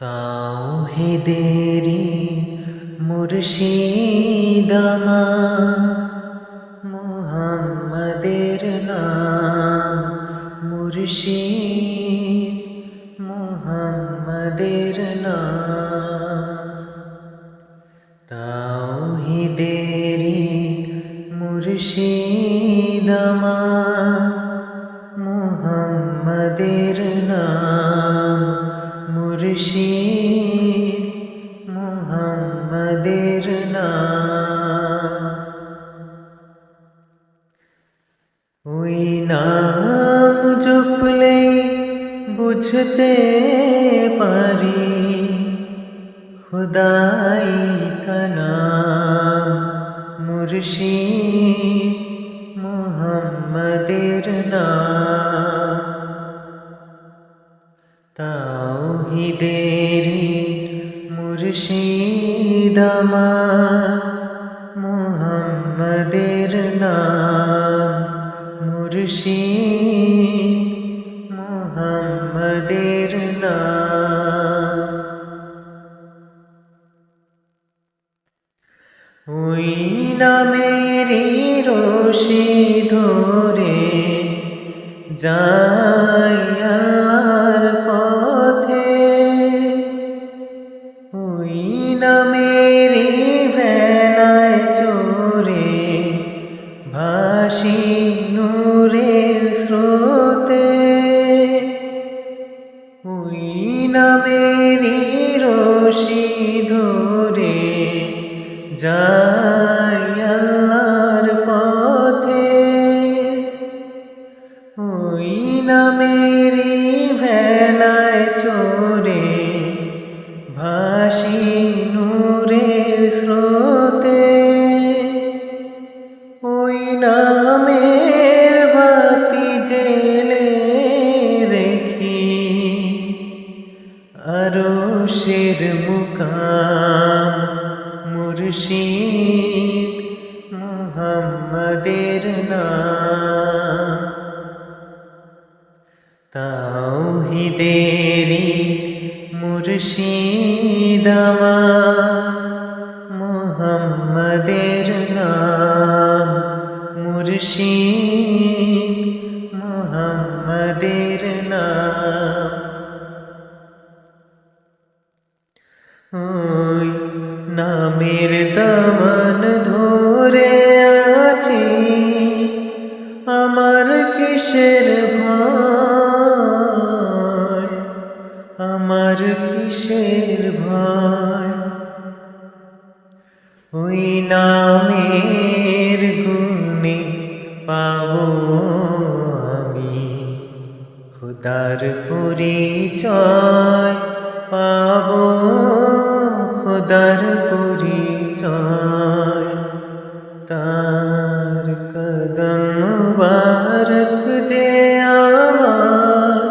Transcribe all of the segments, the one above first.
তাওহিদেরি মুর্শিদামা মুহাম্মদের নাম মুর্শিদ। মুহাম্মদের নাম তাওহিদেরি মুর্শিদামা মুহাম্মদের নাম মুর্শিদ মুহাম্মদের নাম। ওই নাম জপলে বুঝতে পারি খুদাই কানাম মুর্শিদ মুহাম্মদের নাম। তাওহিদেরি মুর্শিদ আমার মুহাম্মদের নাম মুর্শিদ মুহাম্মদের নাম। ওই নামেরই রশি ধরে যাই আল্লাহর ওই বেলায় চোরে ভাসি নূরের স্রোতে। ওই নামেরই রশি ধরে মুহাম্মদের নাম। তাওহিদেরি মুর্শিদ আমার। মুহাম্মদের নাম মুর্শিদ। মুহাম্মদের নামের দামান ধরে আছি, আমার কিসের ভয়? আমার কিসের ভয়? ওই নামের গুণে পাবো আমি, খুদার পরিচয় পাবো, খুদার পরিচয় তার কদম মুবারক যে আমার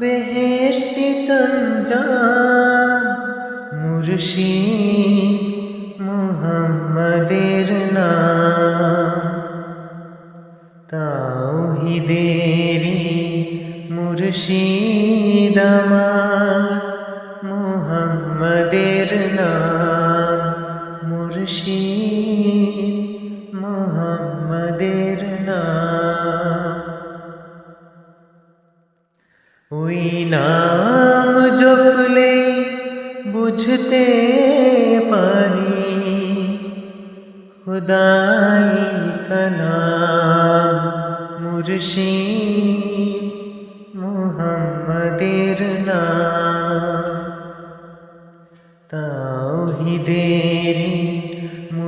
বেহেশতি তঞ্জা মুর্শিদ মুহাম্মদের নাম তাওহিদেরি মুর্শিদ আমার মুহাম্মদের নাম মুর্শিদ মুহাম্মদের নাম। ওই নাম জপলে বুঝতে পারি খুদাই কালাম মুর্শিদ মুহাম্মদের নাম। তাওহিদেরি